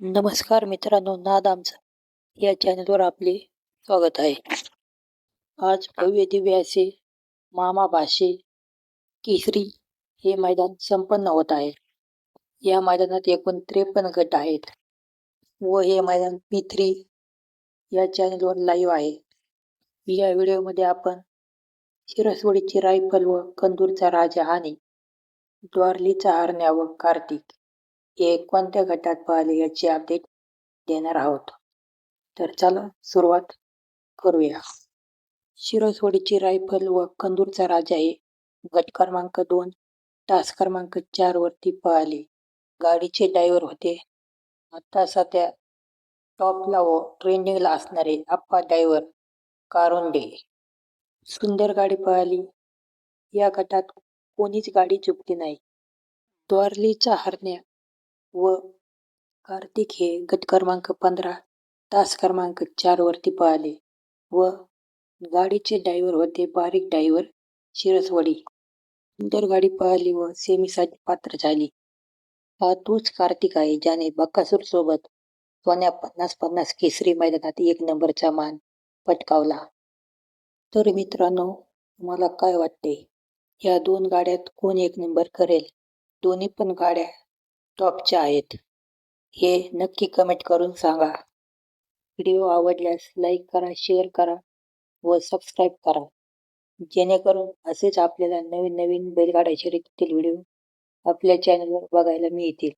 नमस्कार मित्रांनो नाद आमचा या चॅनलवर आपले स्वागत आहे. आज भव्य दिव्य असे मामा भाषे केसरी हे मैदान संपन्न होत आहे. या मैदानात एकूण त्रेपन्न गट आहेत व हे मैदान पी थ्री या चॅनलवर लाईव्ह आहे. या व्हिडिओमध्ये आपण शिरसवडीची रायफल व कंदूरचा राजा आणि द्वारलीचा हरण्या व कार्तिक हे कोणत्या गटात पळाले याची अपडेट देणार आहोत. तर चला सुरुवात करूया. शिरसवडीची रायफल व कंदूरचा राजा हे गट क्रमांक दोन तास क्रमांक चार वरती पळाले. गाडीचे ड्रायव्हर होते. आता सध्या टॉपला व ट्रेंडिंगला असणारे अप्पा ड्रायव्हर कारुंडे सुंदर गाडी पळाली. या गटात कोणीच गाडी चुकली नाही. द्वारलीचा हरण्या व कार्तिक हे गट क्रमांक पंधरा तास क्रमांक चार वरती पळाले व गाडीचे डायव्हर होते बारीक डायव्हर शिरसवडी. सुंदर गाडी पळाली व सेमीसाठी पात्र झाली. हा तोच कार्तिक आहे ज्याने बक्कासूर सोबत सोन्या पन्नास पन्नास केसरी मैदानात एक नंबरचा मान पटकावला. तर मित्रांनो तुम्हाला काय वाटते? या दोन गाड्यात कोण एक नंबर करेल? दोन्ही पण गाड्या टॉपच्या आहेत. हे नक्की कमेंट करून सांगा. व्हिडिओ आवडल्यास लाईक करा शेअर करा व सबस्क्राईब करा. जेणेकरून असेच आपल्याला नवीन नवीन बैलगाड्या शर्यतीतील व्हिडिओ आपल्या चॅनलवर बघायला मिळतील.